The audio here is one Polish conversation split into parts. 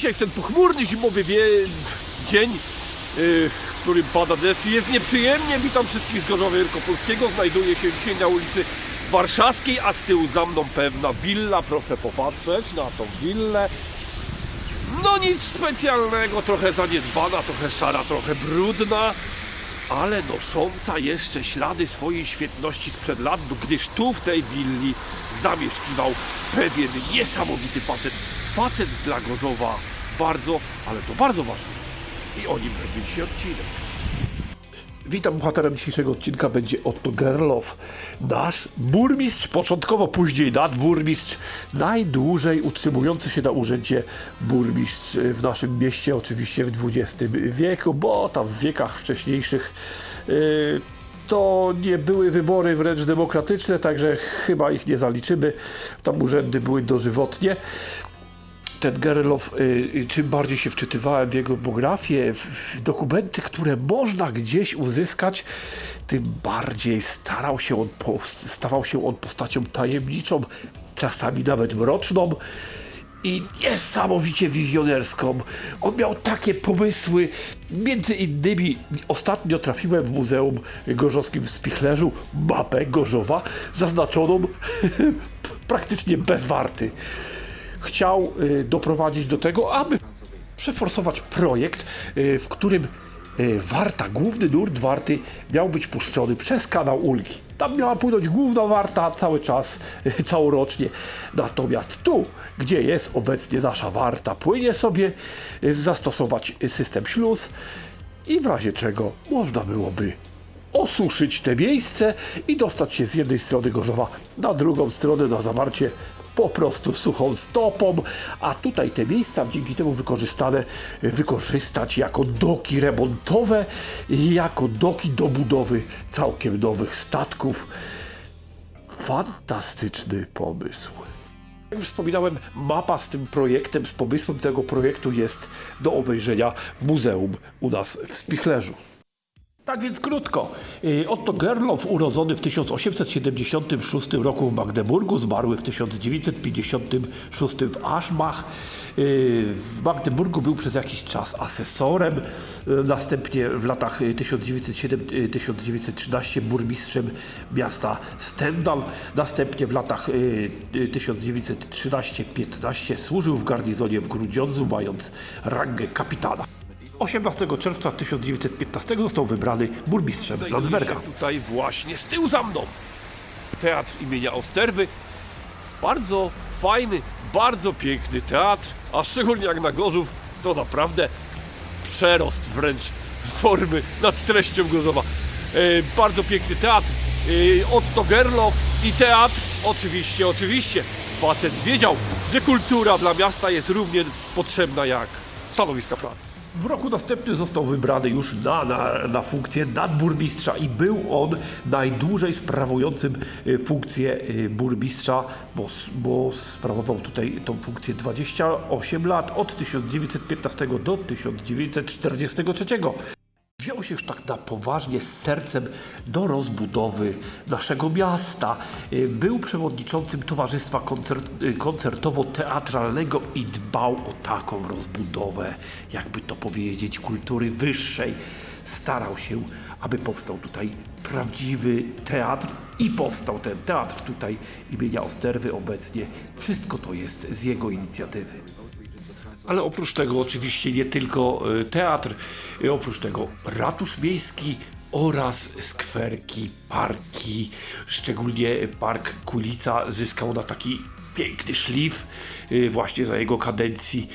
Dzisiaj w ten pochmurny, zimowy wie... dzień, yy, którym pada deszcz jest nieprzyjemnie. Witam wszystkich z Gorzowa Wielkopolskiego. Znajduję się dzisiaj na ulicy Warszawskiej, a z tyłu za mną pewna willa. Proszę popatrzeć na tą willę. No nic specjalnego, trochę zaniedbana, trochę szara, trochę brudna, ale nosząca jeszcze ślady swojej świetności sprzed lat, gdyż tu w tej willi zamieszkiwał pewien niesamowity facet. Facet dla Gorzowa bardzo, ale to bardzo ważny. I o nim będzie dzisiaj odcinek. Witam, bohaterem dzisiejszego odcinka będzie Otto Gerlow, nasz burmistrz, początkowo później nadburmistrz, najdłużej utrzymujący się na urzędzie burmistrz w naszym mieście, oczywiście w XX wieku, bo tam w wiekach wcześniejszych yy, to nie były wybory wręcz demokratyczne, także chyba ich nie zaliczymy. Tam urzędy były dożywotnie ten Gerlow, y, czym bardziej się wczytywałem w jego biografię, w, dokumenty, które można gdzieś uzyskać, tym bardziej starał się on, stawał się on postacią tajemniczą, czasami nawet mroczną i niesamowicie wizjonerską. On miał takie pomysły, między innymi ostatnio trafiłem w Muzeum Gorzowskim w Spichlerzu mapę Gorzowa zaznaczoną praktycznie bez warty chciał y, doprowadzić do tego, aby przeforsować projekt, y, w którym y, Warta, główny nurt Warty miał być puszczony przez kanał Ulgi. Tam miała płynąć główna Warta cały czas, całorocznie. Natomiast tu, gdzie jest obecnie nasza Warta, płynie sobie zastosować system śluz i w razie czego można byłoby osuszyć te miejsce i dostać się z jednej strony Gorzowa na drugą stronę na zawarcie po prostu suchą stopą, a tutaj te miejsca dzięki temu wykorzystane, wykorzystać jako doki remontowe i jako doki do budowy całkiem nowych statków. Fantastyczny pomysł. Jak już wspominałem, mapa z tym projektem, z pomysłem tego projektu jest do obejrzenia w muzeum u nas w Spichlerzu. Tak więc krótko. Y, Otto Gerlow, urodzony w 1876 roku w Magdeburgu, zmarły w 1956 w Aschbach. Y, W Magdeburgu był przez jakiś czas asesorem, y, następnie w latach 1907-1913 burmistrzem miasta Stendal, następnie w latach y, 1913-15 służył w garnizonie w Grudziądzu, mając rangę kapitana. 18 czerwca 1915 został wybrany burmistrzem Landsberga. Tutaj właśnie z tyłu za mną teatr imienia Osterwy. Bardzo fajny, bardzo piękny teatr, a szczególnie jak na Gorzów to naprawdę przerost wręcz formy nad treścią Gorzowa. E, bardzo piękny teatr. E, Otto Gerlow i teatr. Oczywiście, oczywiście. Facet wiedział, że kultura dla miasta jest równie potrzebna jak stanowiska pracy. W roku następnym został wybrany już na, na, na funkcję nadburmistrza i był on najdłużej sprawującym y, funkcję y, burmistrza, bo, bo sprawował tutaj tą funkcję 28 lat, od 1915 do 1943. Wziął się już tak na poważnie z sercem do rozbudowy naszego miasta. Y, Był przewodniczącym Towarzystwa koncert, y, Koncertowo-Teatralnego i dbał o taką rozbudowę, jakby to powiedzieć, kultury wyższej. Starał się, aby powstał tutaj prawdziwy teatr i powstał ten teatr tutaj imienia Osterwy obecnie. Wszystko to jest z jego inicjatywy. Ale oprócz tego oczywiście nie tylko y, teatr, y, oprócz tego ratusz miejski oraz skwerki, parki, szczególnie park Kulica zyskał na taki piękny szlif y, właśnie za jego kadencji.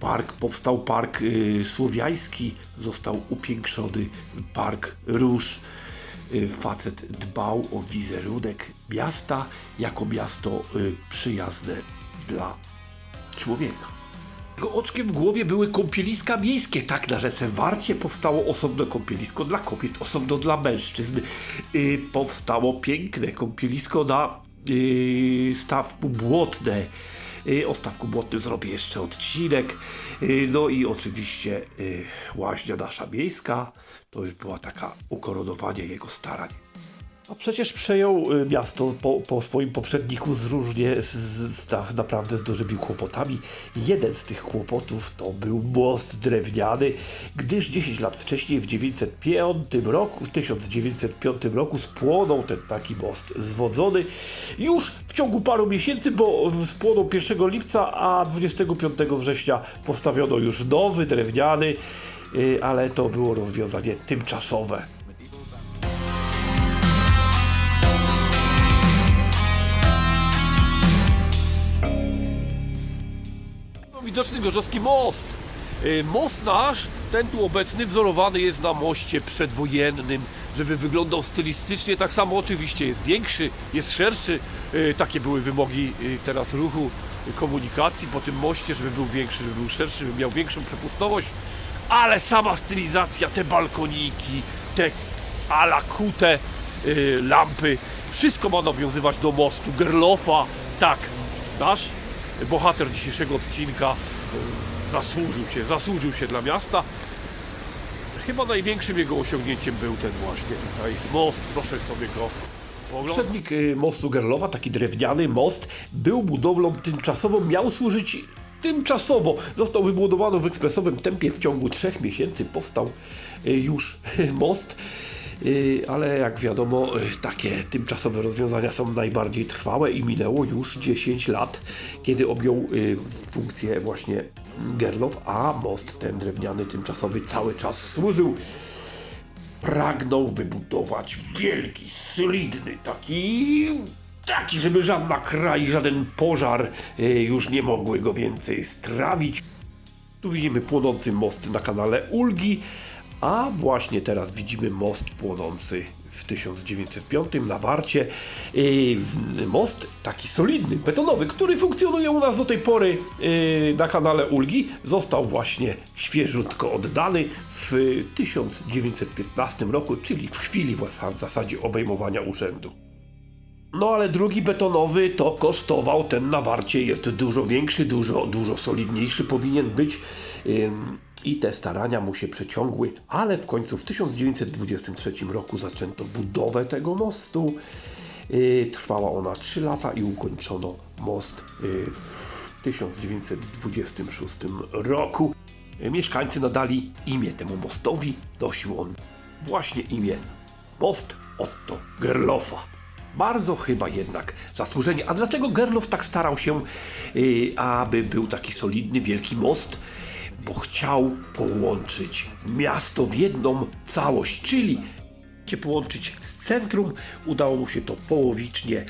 Park, powstał park słowiański, został upiększony park róż. Facet dbał o wizerunek miasta jako miasto przyjazne dla człowieka. Jego oczkiem w głowie były kąpieliska miejskie. Tak, na rzece Warcie powstało osobne kąpielisko dla kobiet, osobno dla mężczyzn. Yy, powstało piękne kąpielisko na yy, stawku Błotne. Yy, o stawku Błotnym zrobię jeszcze odcinek. Yy, no i oczywiście yy, łaźnia nasza miejska. To już była taka ukoronowanie jego starań. A przecież przejął y, miasto po, po swoim poprzedniku z różnie, z, z, naprawdę z dużymi kłopotami. Jeden z tych kłopotów to był most drewniany, gdyż 10 lat wcześniej, w 905 roku, w 1905 roku spłonął ten taki most zwodzony. Już w ciągu paru miesięcy, bo spłonął 1 lipca, a 25 września postawiono już nowy, drewniany, y, ale to było rozwiązanie tymczasowe. Widoczny Gorzowski most. Y, Most nasz, ten tu obecny, wzorowany jest na moście przedwojennym, żeby wyglądał stylistycznie. Tak samo oczywiście jest większy, jest szerszy. Y, Takie były wymogi y, teraz ruchu, komunikacji po tym moście, żeby był większy, żeby był szerszy, żeby miał większą przepustowość. Ale sama stylizacja, te balkoniki, te ala kute y, lampy, wszystko ma nawiązywać do mostu. Gerlofa, tak, nasz bohater dzisiejszego odcinka y, zasłużył się, zasłużył się dla miasta. Chyba największym jego osiągnięciem był ten właśnie tutaj most, proszę sobie go. Poprzednik y, mostu Gerlowa, taki drewniany most, był budowlą tymczasową, miał służyć tymczasowo. Został wybudowany w ekspresowym tempie, w ciągu trzech miesięcy powstał y, już most. Y, Ale jak wiadomo, y, takie tymczasowe rozwiązania są najbardziej trwałe i minęło już 10 lat, kiedy objął y, funkcję właśnie Gerlow, a most ten drewniany tymczasowy cały czas służył pragnął wybudować wielki, solidny, taki, taki, żeby żadna kraj, żaden pożar już nie mogły go więcej strawić. Tu widzimy płonący most na kanale Ulgi, a właśnie teraz widzimy most płonący w 1905 na Warcie. Most taki solidny, betonowy, który funkcjonuje u nas do tej pory yy, na kanale Ulgi, został właśnie świeżutko oddany w 1915 roku, czyli w chwili w zasadzie obejmowania urzędu. No ale drugi betonowy to kosztował, ten na warcie jest dużo większy, dużo, dużo solidniejszy powinien być i te starania mu się przeciągły, ale w końcu w 1923 roku zaczęto budowę tego mostu. Yy, trwała ona 3 lata i ukończono most yy, w 1926 roku. Mieszkańcy nadali imię temu mostowi, nosił on właśnie imię Most Otto Gerlofa. Bardzo chyba jednak zasłużenie. A dlaczego Gerlof tak starał się, yy, aby był taki solidny, wielki most? Bo chciał połączyć miasto w jedną całość, czyli cię połączyć z centrum. Udało mu się to połowicznie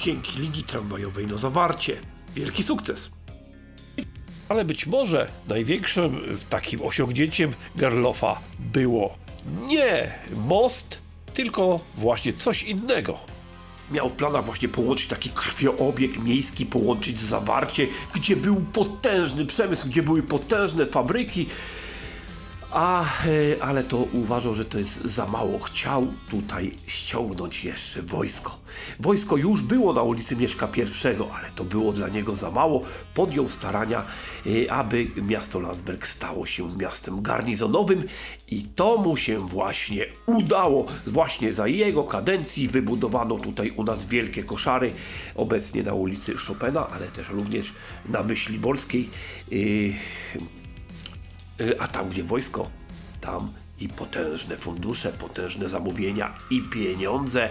dzięki linii tramwajowej na zawarcie. Wielki sukces. Ale być może największym takim osiągnięciem Gerlofa było nie most, tylko właśnie coś innego. Miał w planach właśnie połączyć taki krwioobieg miejski, połączyć zawarcie, gdzie był potężny przemysł, gdzie były potężne fabryki, a, e, ale to uważał, że to jest za mało. Chciał tutaj ściągnąć jeszcze wojsko. Wojsko już było na ulicy Mieszka I, ale to było dla niego za mało. Podjął starania, e, aby miasto Landsberg stało się miastem garnizonowym i to mu się właśnie udało. Właśnie za jego kadencji wybudowano tutaj u nas wielkie koszary, obecnie na ulicy Chopina, ale też również na Myśliborskiej. Y, A tam, gdzie wojsko, tam i potężne fundusze, potężne zamówienia i pieniądze.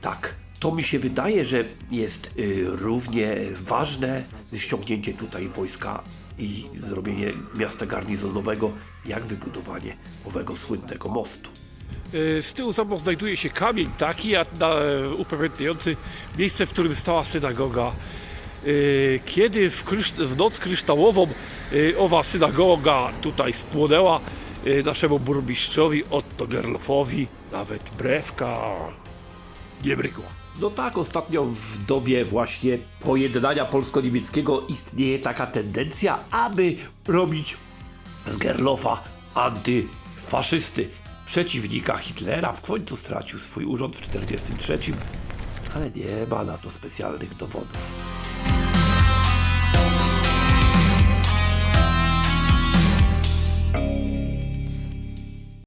Tak, to mi się wydaje, że jest y, równie ważne ściągnięcie tutaj wojska i zrobienie miasta garnizonowego, jak wybudowanie owego słynnego mostu. Y, Z tyłu za mną znajduje się kamień taki, upamiętniający miejsce, w którym stała synagoga. Y, Kiedy w, w noc kryształową y, owa synagoga tutaj spłonęła, y, naszemu burmistrzowi Otto Gerlofowi nawet brewka nie brygła. No tak, ostatnio w dobie właśnie pojednania polsko-niemieckiego istnieje taka tendencja, aby robić z Gerlofa antyfaszysty, przeciwnika Hitlera. W końcu stracił swój urząd w 1943, ale nie ma na to specjalnych dowodów.